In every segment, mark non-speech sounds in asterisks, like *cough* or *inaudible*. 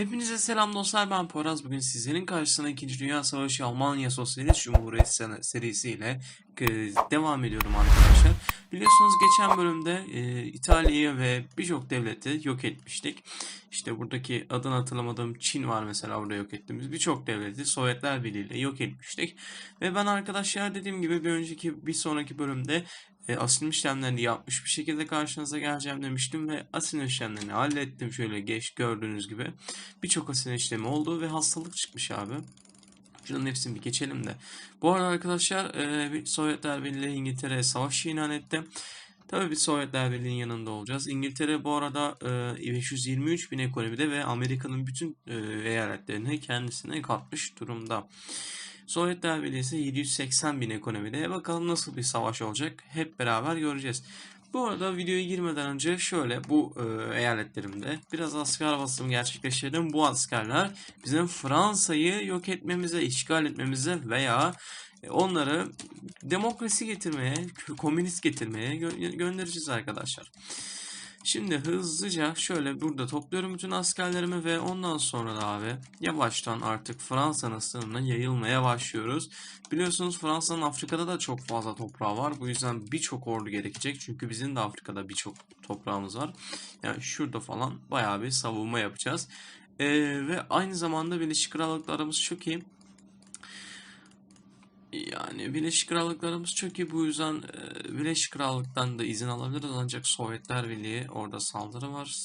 Hepinize selam dostlar ben Poyraz. Bugün sizlerin karşısına 2. Dünya Savaşı Almanya Sosyalist Cumhuriyeti serisiyle e, devam ediyorum arkadaşlar. Biliyorsunuz geçen bölümde e, İtalya'yı ve birçok devleti yok etmiştik. İşte buradaki adını hatırlamadığım Çin var mesela burada yok ettiğimiz birçok devleti Sovyetler Birliği ile yok etmiştik. Ve ben arkadaşlar dediğim gibi bir önceki bir sonraki bölümde e, asil işlemlerini yapmış bir şekilde karşınıza geleceğim demiştim ve asil işlemlerini hallettim şöyle geç gördüğünüz gibi. Birçok asil işlemi oldu ve hastalık çıkmış abi. Şunun hepsini bir geçelim de. Bu arada arkadaşlar e, Sovyetler Birliği ile İngiltere savaş ilan etti. Tabii biz Sovyetler Birliği'nin yanında olacağız. İngiltere bu arada e, 523 bin ekonomide ve Amerika'nın bütün e, eyaletlerini kendisine katmış durumda. Sovyetler Birliği ise 780 bin ekonomide. Bakalım nasıl bir savaş olacak hep beraber göreceğiz. Bu arada videoya girmeden önce şöyle bu e, eyaletlerimde biraz asker basımı gerçekleştirdim. Bu askerler bizim Fransa'yı yok etmemize, işgal etmemize veya e, onları demokrasi getirmeye, komünist getirmeye gö- göndereceğiz arkadaşlar. Şimdi hızlıca şöyle burada topluyorum bütün askerlerimi ve ondan sonra da abi yavaştan artık Fransa'nın sınırına yayılmaya başlıyoruz. Biliyorsunuz Fransa'nın Afrika'da da çok fazla toprağı var. Bu yüzden birçok ordu gerekecek. Çünkü bizim de Afrika'da birçok toprağımız var. Yani şurada falan bayağı bir savunma yapacağız. Ee, ve aynı zamanda Birleşik Krallıklarımız çok iyi. Yani Birleşik Krallıklarımız iyi. Bu yüzden e, Birleşik Krallık'tan da izin alabiliriz. Ancak Sovyetler Birliği orada saldırı var.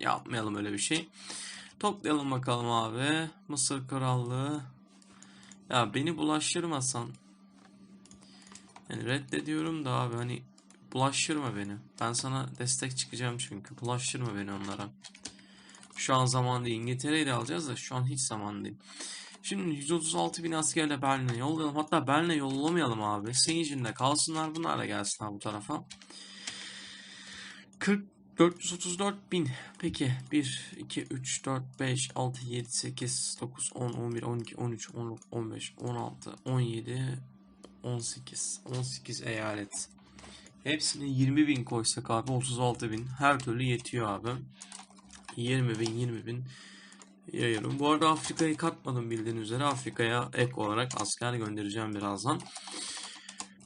Yapmayalım öyle bir şey. Toplayalım bakalım abi. Mısır Krallığı. Ya beni bulaştırmasan. Yani reddediyorum da abi hani bulaştırma beni. Ben sana destek çıkacağım çünkü. Bulaştırma beni onlara. Şu an zaman değil. İngiltere'yi de alacağız da şu an hiç zaman değil. Şimdi 136 bin askerle Berlin'e yollayalım. Hatta Berlin'e yollamayalım abi. Seyircinde kalsınlar. Bunlar da gelsinler bu tarafa. 40 434 bin. Peki 1, 2, 3, 4, 5, 6, 7, 8, 9, 10, 11, 12, 13, 14, 15, 16, 17, 18. 18 eyalet. Hepsine 20 bin koysak abi 36 bin. Her türlü yetiyor abi. 20 bin 20 bin yayarım. Bu arada Afrika'yı katmadım bildiğiniz üzere. Afrika'ya ek olarak asker göndereceğim birazdan.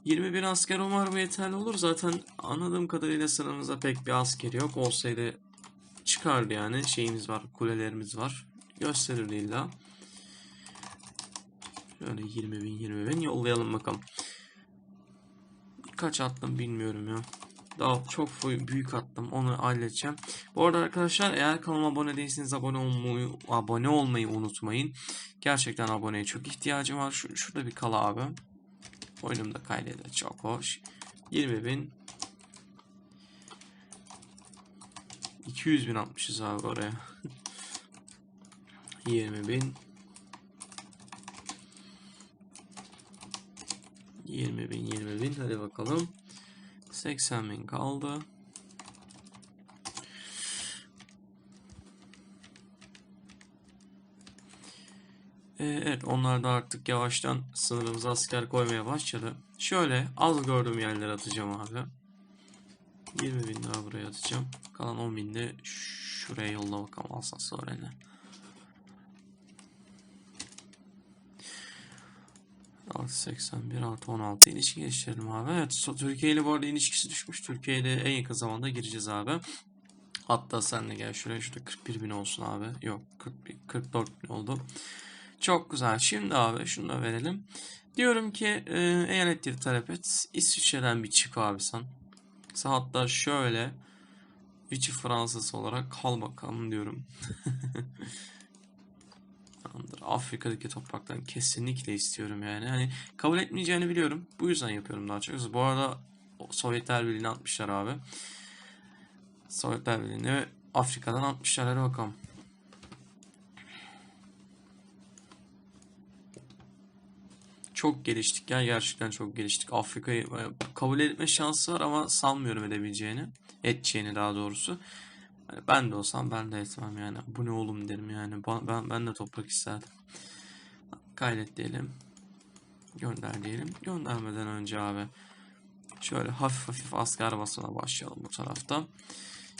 21 asker umarım yeterli olur. Zaten anladığım kadarıyla sınırımızda pek bir asker yok. Olsaydı çıkardı yani. Şeyimiz var, kulelerimiz var. Gösterirdi illa. Şöyle 20 bin 20 bin yollayalım bakalım. Kaç attım bilmiyorum ya. Daha çok büyük attım. Onu halledeceğim. Bu arada arkadaşlar eğer kanalıma abone değilseniz abone olmayı, abone olmayı unutmayın. Gerçekten aboneye çok ihtiyacım var. Şu, şurada bir kala abi. Oyunumda kaydeder. Çok hoş. 20 bin. 200 bin atmışız abi oraya. *laughs* 20 bin. 20 bin 20 bin. Hadi bakalım. 80 bin kaldı. Ee, Evet onlar da artık yavaştan sınırımıza asker koymaya başladı. Şöyle az gördüğüm yerlere atacağım abi. 20 bin daha buraya atacağım. Kalan 10 bin de şuraya yolla bakalım Alsace-Lorraine'e. Artı 81 artı 16 ilişki geçirelim abi. Evet Türkiye ile bu arada ilişkisi düşmüş. Türkiye ile en yakın zamanda gireceğiz abi. Hatta sen de gel şuraya şurada 41 bin olsun abi. Yok 41, 44 bin oldu. Çok güzel. Şimdi abi şunu da verelim. Diyorum ki e, eyaletleri talep et. İsviçre'den bir çık abi sen. Sen hatta şöyle Vichy Fransız olarak kal bakalım diyorum. *laughs* Tamamdır. Afrika'daki topraktan kesinlikle istiyorum yani. Hani kabul etmeyeceğini biliyorum. Bu yüzden yapıyorum daha çok. Bu arada Sovyetler Birliği'ni atmışlar abi. Sovyetler Birliği'ni Afrika'dan atmışlar. Hadi bakalım. Çok geliştik ya gerçekten çok geliştik. Afrika'yı e, kabul etme şansı var ama sanmıyorum edebileceğini. Edeceğini daha doğrusu. Yani ben de olsam ben de etmem yani. Bu ne oğlum derim yani. Ben, ben de toprak isterdim. Kaydet diyelim. Gönder diyelim. Göndermeden önce abi. Şöyle hafif hafif asker basına başlayalım bu tarafta.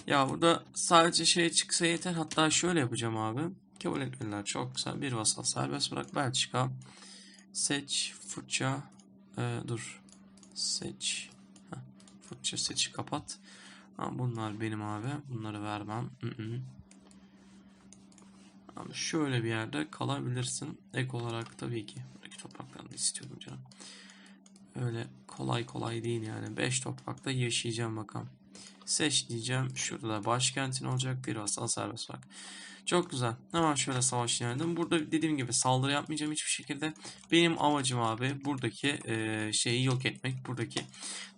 Ya burada sadece şey çıksa yeter. Hatta şöyle yapacağım abi. Kabul etmediler. Çok güzel. Bir vasal serbest bırak. Belçika. Seç. Fırça. Ee, dur. Seç. Heh. Fırça seçi kapat. Bunlar benim abi. Bunları vermem. Abi şöyle bir yerde kalabilirsin. Ek olarak tabii ki. Buradaki topraklarını istiyordum canım. Öyle kolay kolay değil yani. 5 toprakta yaşayacağım bakalım. Seç diyeceğim. Şurada başkentin olacak. Bir vasal serbest bırak. Çok güzel. Hemen şöyle savaş ilerledim. Burada dediğim gibi saldırı yapmayacağım hiçbir şekilde. Benim amacım abi buradaki e, şeyi yok etmek. Buradaki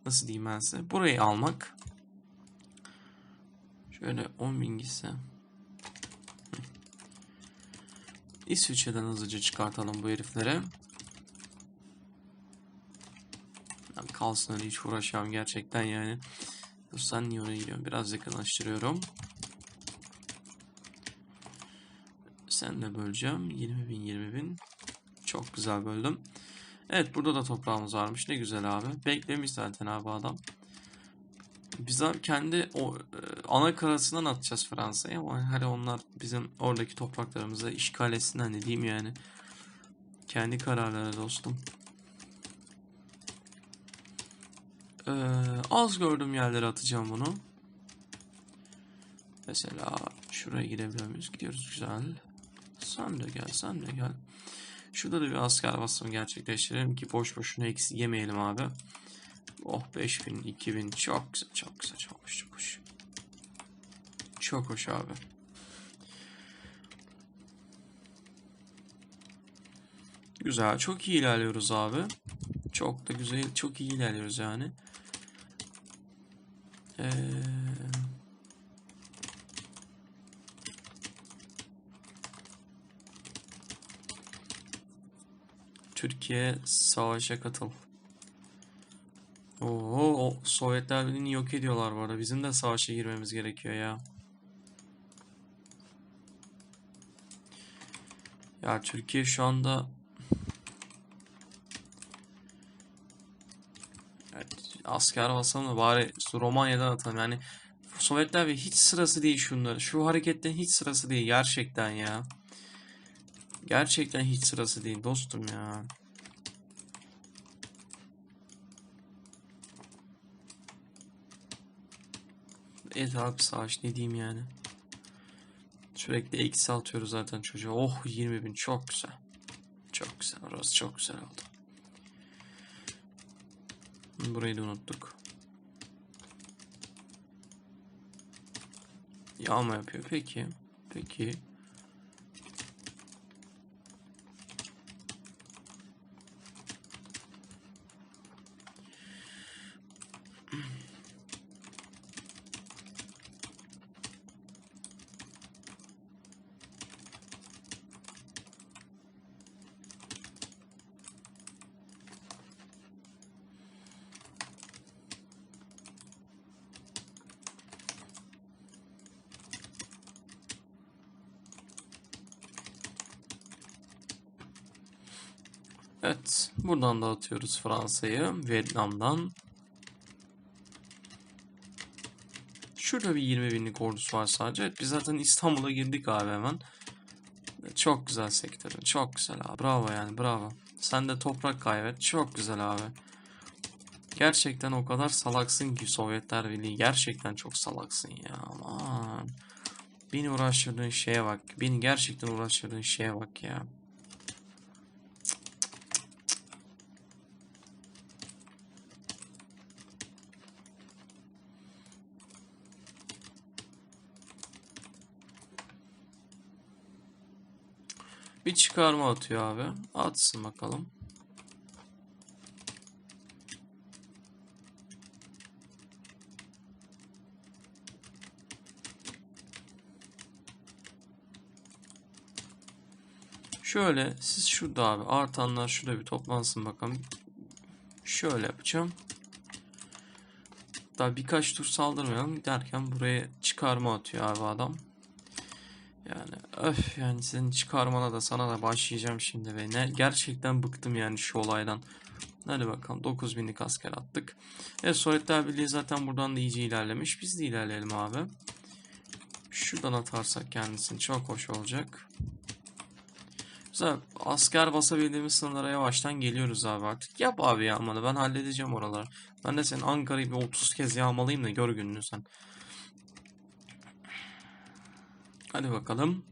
nasıl diyeyim ben size. Burayı almak. Şöyle 10.000 gitse. İsviçre'den hızlıca çıkartalım bu herifleri. Ben kalsın öyle hiç uğraşamam gerçekten yani. Dur sen niye oraya gidiyorsun? Biraz yakınlaştırıyorum. Sen de böleceğim. 20 bin 20 bin. Çok güzel böldüm. Evet burada da toprağımız varmış. Ne güzel abi. Beklemiş zaten abi adam. Biz abi kendi o e, ana karasından atacağız Fransa'ya ama hani onlar bizim oradaki topraklarımızı işgal etsin hani diyeyim yani. Kendi kararları dostum. Ee, az gördüğüm yerlere atacağım bunu. Mesela şuraya gidebiliyor muyuz? Gidiyoruz güzel. Sen de gel sen de gel. Şurada da bir asker basımı gerçekleştirelim ki boş boşuna eksi yemeyelim abi. Oh 5000 2000 çok güzel çok güzel çok hoş çok hoş. Çok hoş abi. Güzel çok iyi ilerliyoruz abi. Çok da güzel çok iyi ilerliyoruz yani. Eee Türkiye savaşa katıl. Oo, Sovyetler Birliği'ni yok ediyorlar bu arada. Bizim de savaşa girmemiz gerekiyor ya. Ya Türkiye şu anda asker basalım da bari Romanya'dan atalım. Yani Sovyetler Birliği hiç sırası değil şunları. Şu hareketten hiç sırası değil gerçekten ya. Gerçekten hiç sırası değil dostum ya. Evet abi savaş ne diyeyim yani. Sürekli eksi atıyoruz zaten çocuğa. Oh 20 bin çok güzel. Çok güzel orası çok güzel oldu. Burayı da unuttuk. Yağma yapıyor peki. Peki. Evet. Buradan da atıyoruz Fransa'yı. Vietnam'dan. Şurada bir 20 binlik ordusu var sadece. Evet, biz zaten İstanbul'a girdik abi hemen. Çok güzel sektörün. Çok güzel abi. Bravo yani bravo. Sen de toprak kaybet. Çok güzel abi. Gerçekten o kadar salaksın ki Sovyetler Birliği. Gerçekten çok salaksın ya. Aman. Beni uğraştırdığın şeye bak. Beni gerçekten uğraştırdığın şeye bak ya. Bir çıkarma atıyor abi. Atsın bakalım. Şöyle siz şurada abi artanlar şurada bir toplansın bakalım. Şöyle yapacağım. Daha birkaç tur saldırmayalım derken buraya çıkarma atıyor abi adam. Yani öf yani senin çıkarmana da sana da başlayacağım şimdi ve ne gerçekten bıktım yani şu olaydan. Hadi bakalım 9000'lik asker attık. Evet Sovyetler Birliği zaten buradan da iyice ilerlemiş. Biz de ilerleyelim abi. Şuradan atarsak kendisini çok hoş olacak. Güzel. Asker basabildiğimiz sınırlara yavaştan geliyoruz abi artık. Yap abi yağmanı. Ben halledeceğim oraları. Ben de senin Ankara'yı bir 30 kez yağmalayayım da gör gününü sen. Hadi bakalım.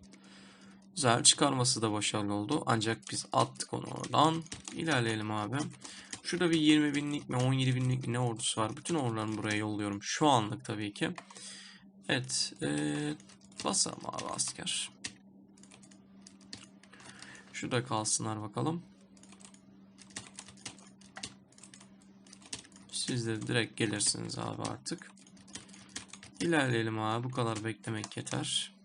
Güzel. Çıkarması da başarılı oldu. Ancak biz attık onu oradan. İlerleyelim abi. Şurada bir 20 binlik mi 17 binlik mi ne ordusu var. Bütün ordularımı buraya yolluyorum. Şu anlık tabii ki. Evet. Ee, basalım abi asker. Şurada kalsınlar bakalım. Siz de direkt gelirsiniz abi artık. İlerleyelim abi. Bu kadar beklemek yeter.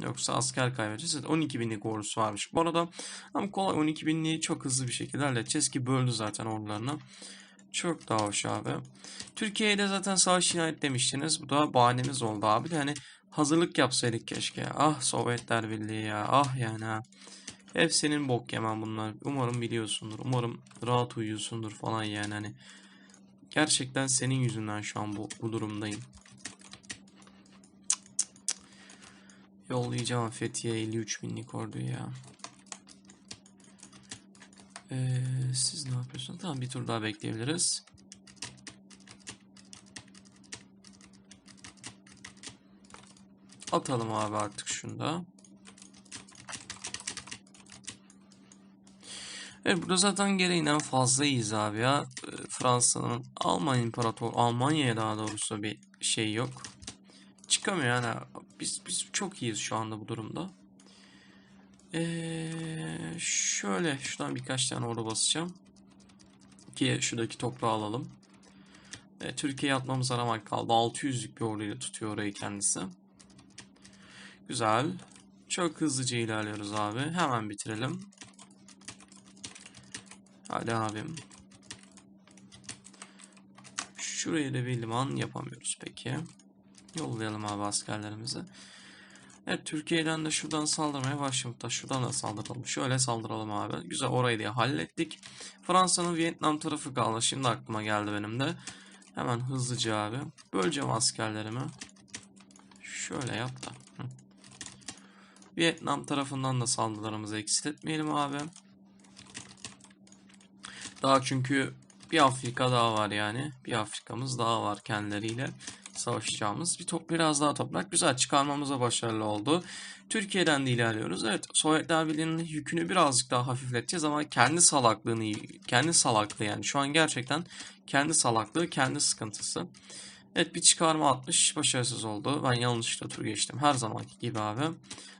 Yoksa asker kaybedeceğiz. Evet, 12 binlik ordusu varmış. Bu arada ama kolay 12 binliği çok hızlı bir şekilde halledeceğiz ki böldü zaten ordularını. Çok daha hoş abi. Türkiye'ye de zaten savaş ilan demiştiniz. Bu da bahanemiz oldu abi. Yani hazırlık yapsaydık keşke. Ah Sovyetler Birliği ya. Ah yani ha. Hep senin bok yemen bunlar. Umarım biliyorsundur. Umarım rahat uyuyorsundur falan yani hani. Gerçekten senin yüzünden şu an bu, bu durumdayım. Yollayacağım Fethiye 53 binlik orduyu ya. Ee, siz ne yapıyorsunuz? Tamam bir tur daha bekleyebiliriz. Atalım abi artık şunu da. Evet burada zaten gereğinden fazlayız abi ya. Ee, Fransa'nın Alman İmparator Almanya'ya daha doğrusu bir şey yok. Çıkamıyor yani. Biz biz çok iyiyiz şu anda bu durumda. Ee, şöyle şuradan birkaç tane orada basacağım. Ki şuradaki toprağı alalım. Ee, Türkiye'ye atmamız aramak kaldı. 600'lük bir orduyla tutuyor orayı kendisi. Güzel. Çok hızlıca ilerliyoruz abi. Hemen bitirelim. Hadi abim. Şurayı da bir liman yapamıyoruz peki. Yollayalım abi askerlerimizi. Evet Türkiye'den de şuradan saldırmaya başladık da şuradan da saldıralım. Şöyle saldıralım abi. Güzel orayı da hallettik. Fransa'nın Vietnam tarafı kaldı. Şimdi aklıma geldi benim de. Hemen hızlıca abi. Böleceğim askerlerimi. Şöyle yap da. Vietnam tarafından da saldırılarımızı eksiltmeyelim abi. Daha çünkü bir Afrika daha var yani. Bir Afrikamız daha var kendileriyle savaşacağımız. Bir top biraz daha toprak güzel çıkarmamıza başarılı oldu. Türkiye'den de ilerliyoruz. Evet Sovyetler Birliği'nin yükünü birazcık daha hafifleteceğiz ama kendi salaklığını kendi salaklığı yani şu an gerçekten kendi salaklığı kendi sıkıntısı. Evet bir çıkarma atmış başarısız oldu. Ben yanlışlıkla tur geçtim her zamanki gibi abi.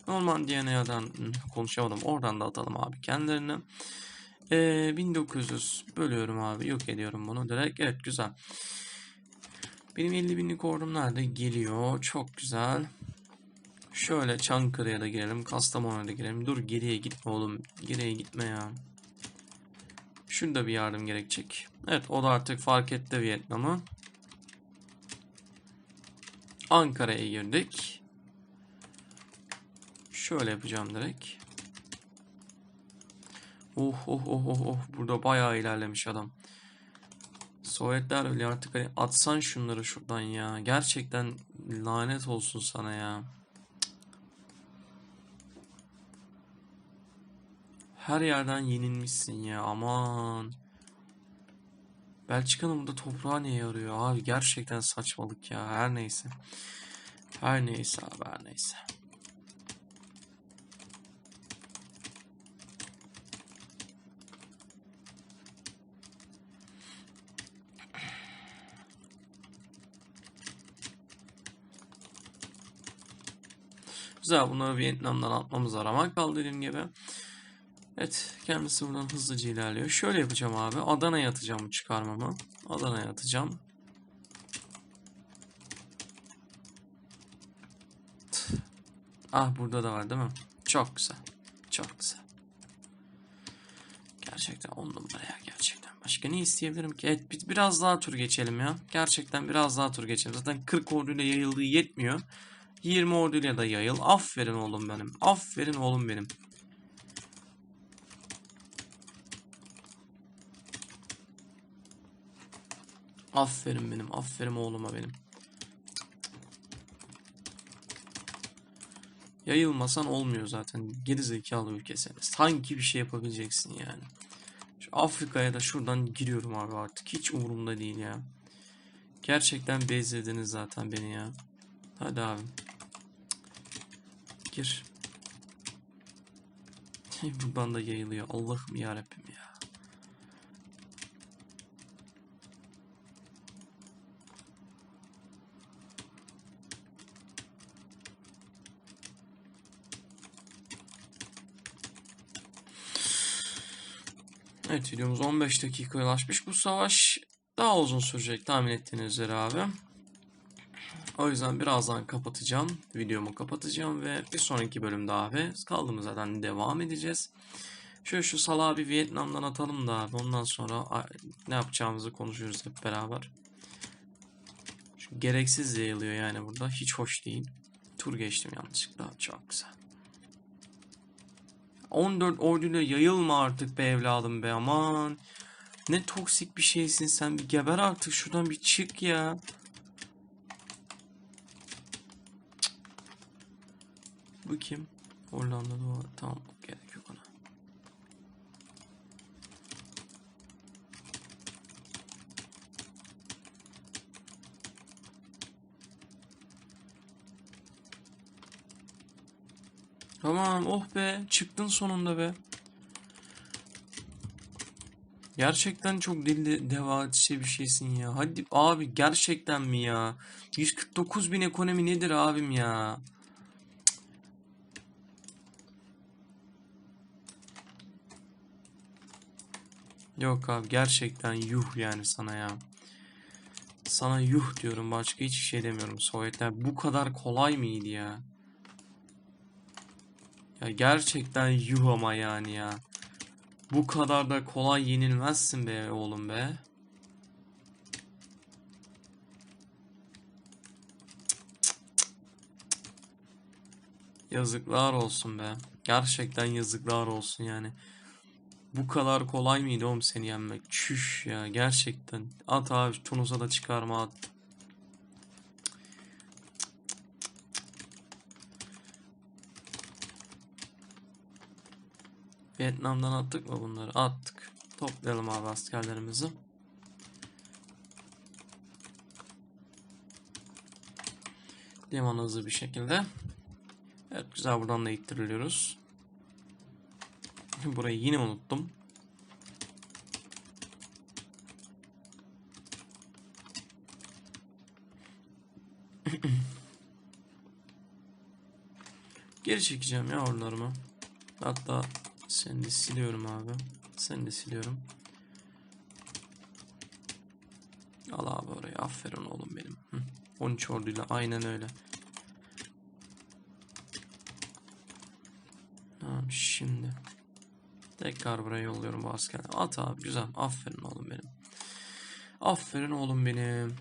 Normal DNA'dan konuşamadım oradan da atalım abi kendilerini. Ee, 1900 bölüyorum abi yok ediyorum bunu direkt evet güzel. Benim 50 binlik ordum nerede? Geliyor. Çok güzel. Şöyle Çankırı'ya da girelim. Kastamonu'ya da girelim. Dur geriye gitme oğlum. Geriye gitme ya. Şunda bir yardım gerekecek. Evet o da artık fark etti Vietnam'ı. Ankara'ya girdik. Şöyle yapacağım direkt. Oh oh oh oh oh. Burada bayağı ilerlemiş adam. Sovyetler bile artık hani atsan şunları şuradan ya. Gerçekten lanet olsun sana ya. Her yerden yenilmişsin ya aman. Belçika'nın burada toprağı niye yarıyor abi gerçekten saçmalık ya her neyse. Her neyse abi her neyse. Güzel bunları Vietnam'dan atmamız aramak kaldı dediğim gibi. Evet kendisi buradan hızlıca ilerliyor. Şöyle yapacağım abi. Adana'ya atacağım bu çıkarmamı. Adana'ya atacağım. Ah burada da var değil mi? Çok güzel. Çok güzel. Gerçekten on numara ya gerçekten. Başka ne isteyebilirim ki? Evet biraz daha tur geçelim ya. Gerçekten biraz daha tur geçelim. Zaten 40 orduyla yayıldığı yetmiyor. 20 orduyla da yayıl. Aferin oğlum benim. Aferin oğlum benim. Aferin benim. Aferin oğluma benim. Yayılmasan olmuyor zaten. Geri zekalı ülkesine. Sanki bir şey yapabileceksin yani. Şu Afrika'ya da şuradan giriyorum abi artık. Hiç umurumda değil ya. Gerçekten bezlediniz zaten beni ya. Hadi abi. Gir. Buradan da yayılıyor. Allah'ım yarabbim ya. Evet videomuz 15 dakikaya ulaşmış. Bu savaş daha uzun sürecek tahmin ettiğiniz üzere abi. O yüzden birazdan kapatacağım. Videomu kapatacağım ve bir sonraki bölümde abi kaldığımız yerden devam edeceğiz. Şöyle şu salağı bir Vietnam'dan atalım da abi. Ondan sonra ne yapacağımızı konuşuruz hep beraber. Şu gereksiz yayılıyor yani burada. Hiç hoş değil. Tur geçtim yanlışlıkla. Çok güzel. 14 orduyla yayılma artık be evladım be aman. Ne toksik bir şeysin sen bir geber artık şuradan bir çık ya. Bu kim? Hollanda'da o. Tamam gerek yok ona. Tamam oh be çıktın sonunda be. Gerçekten çok deli deva şey bir şeysin ya. Hadi abi gerçekten mi ya? 149 bin ekonomi nedir abim ya? Yok abi gerçekten yuh yani sana ya. Sana yuh diyorum başka hiçbir şey demiyorum. Sovyetler bu kadar kolay mıydı ya? Ya gerçekten yuh ama yani ya. Bu kadar da kolay yenilmezsin be oğlum be. Yazıklar olsun be. Gerçekten yazıklar olsun yani. Bu kadar kolay mıydı oğlum seni yenmek? Çüş ya gerçekten. At abi Tunus'a da çıkarma at. Vietnam'dan attık mı bunları? Attık. Toplayalım abi askerlerimizi. Liman hızlı bir şekilde. Evet güzel buradan da ittiriliyoruz. Burayı yine unuttum. *clears throat* Geri çekeceğim ya oralarımı. Hatta seni de siliyorum abi. Seni de siliyorum. Al abi orayı. Aferin oğlum benim. Hı. 13 orduyla aynen öyle. Tamam şimdi. Tekrar buraya yolluyorum bu askerleri. At abi güzel. Aferin oğlum benim. Aferin oğlum benim.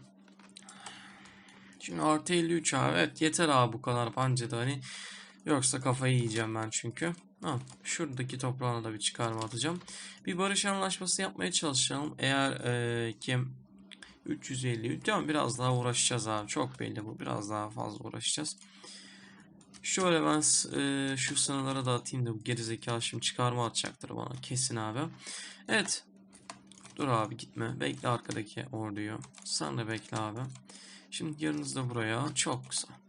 Şimdi artı 53 abi. Evet yeter abi bu kadar pancada hani. Yoksa kafayı yiyeceğim ben çünkü. Ha, şuradaki toprağına da bir çıkarma atacağım. Bir barış anlaşması yapmaya çalışalım. Eğer e, kim 350 tamam biraz daha uğraşacağız abi. Çok belli bu. Biraz daha fazla uğraşacağız. Şöyle ben e, şu sınırlara da atayım da bu gerizekalı şimdi çıkarma atacaktır bana. Kesin abi. Evet. Dur abi gitme. Bekle arkadaki orduyu. Sen de bekle abi. Şimdi yarınız da buraya. Çok güzel.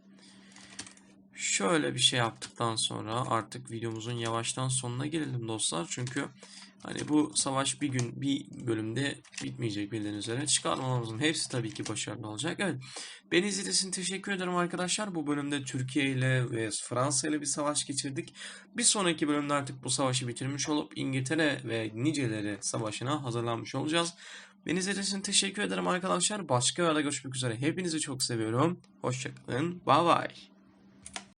Şöyle bir şey yaptıktan sonra artık videomuzun yavaştan sonuna gelelim dostlar. Çünkü hani bu savaş bir gün bir bölümde bitmeyecek bildiğiniz üzere. Çıkarmamızın hepsi tabii ki başarılı olacak. Evet. Beni izlediğiniz teşekkür ederim arkadaşlar. Bu bölümde Türkiye ile ve Fransa ile bir savaş geçirdik. Bir sonraki bölümde artık bu savaşı bitirmiş olup İngiltere ve niceleri savaşına hazırlanmış olacağız. Beni izlediğiniz için teşekkür ederim arkadaşlar. Başka yerde görüşmek üzere. Hepinizi çok seviyorum. Hoşçakalın. Bye bye.